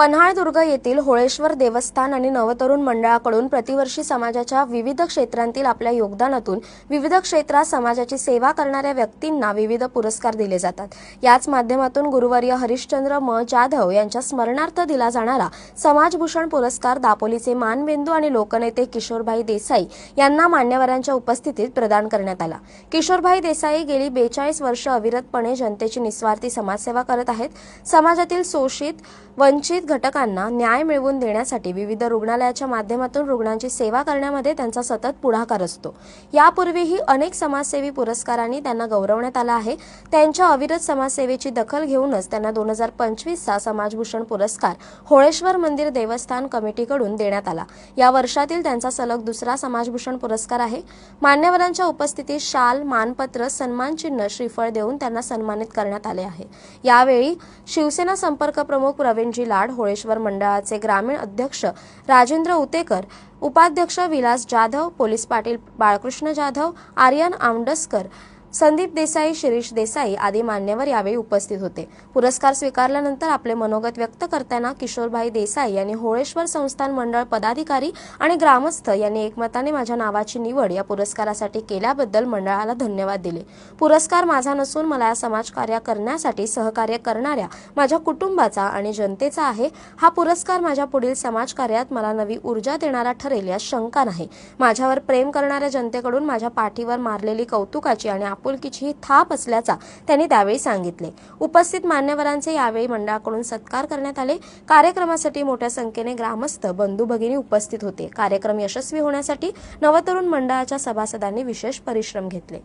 पन्हाळदुर्ग येथील होळेश्वर देवस्थान आणि नवतरुण मंडळाकडून प्रतिवर्षी समाजाच्या विविध क्षेत्रांतील आपल्या योगदानातून विविध क्षेत्रात समाजाची सेवा करणाऱ्या व्यक्तींना विविध पुरस्कार दिले जातात. याच माध्यमातून गुरुवर्य हरिश्चंद्र म. जाधव यांच्या स्मरणार्थ दिला जाणारा समाजभूषण पुरस्कार दापोलीचे मानबिंदू आणि लोकनेते किशोरभाई देसाई यांना मान्यवरांच्या उपस्थितीत प्रदान करण्यात आला. किशोरभाई देसाई गेली बेचाळीस वर्ष अविरतपणे जनतेची निस्वार्थी समाजसेवा करत आहेत. समाजातील शोषित वंचित घटकांना न्याय मिळवून देण्यासाठी विविध रुग्णालयाच्या माध्यमातून रुग्णांची सेवा करण्यामध्ये त्यांचा सतत पुढाकार असतो. यापूर्वीही अनेक समाजसेवी पुरस्कारांनी त्यांना गौरवण्यात आलं आहे. त्यांच्या अविरत समाजसेवेची दखल घेऊनच त्यांना दोन हजार पंचवीसचा समाजभूषण पुरस्कार होळेश्वर मंदिर देवस्थान कमिटीकडून देण्यात आला. या वर्षातील त्यांचा सलग दुसरा समाजभूषण पुरस्कार आहे. मान्यवरांच्या उपस्थितीत शाल मानपत्र सन्मानचिन्ह श्रीफळ देऊन त्यांना सन्मानित करण्यात आले आहे. यावेळी शिवसेना संपर्क प्रमुख प्रवीणजी लाड होळेश्वर मंडळाचे ग्रामीण अध्यक्ष राजेंद्र उतेकर उपाध्यक्ष विलास जाधव पोलीस पाटील बाळकृष्ण जाधव आर्यन आमडसकर संदीप देसाई शिरीष देसाई आदी मान्यवर यावेळी उपस्थित होते. पुरस्कार स्वीकारल्यानंतर आपले मनोगत व्यक्त करताना किशोरभाई देसाई यांनी होळेश्वर संस्थान मंडळ पदाधिकारी आणि ग्रामस्थ यांनी एकमताने माझ्या नावाची निवड या पुरस्कारासाठी केल्याबद्दल मंडळाला धन्यवाद दिले. पुरस्कार माझा नसून मला या समाजकार्य करण्यासाठी सहकार्य करणाऱ्या माझ्या कुटुंबाचा आणि जनतेचा आहे. हा पुरस्कार माझ्या पुढील समाजकार्यात मला नवी ऊर्जा देणारा ठरेल यात शंका नाही. माझ्यावर प्रेम करणाऱ्या जनतेकडून माझ्या पाठीवर मारलेली कौतुकाची आणि आपुलकीची ही थाप असल्याचा त्यांनी त्यावेळी सांगितले. उपस्थित मान्यवरांचे यावेळी मंडळाकडून सत्कार करण्यात आले. कार्यक्रमासाठी मोठ्या संख्येने ग्रामस्थ बंधू भगिनी उपस्थित होते. कार्यक्रम यशस्वी होण्यासाठी नवतरुण मंडळाच्या सभासदांनी विशेष परिश्रम घेतले.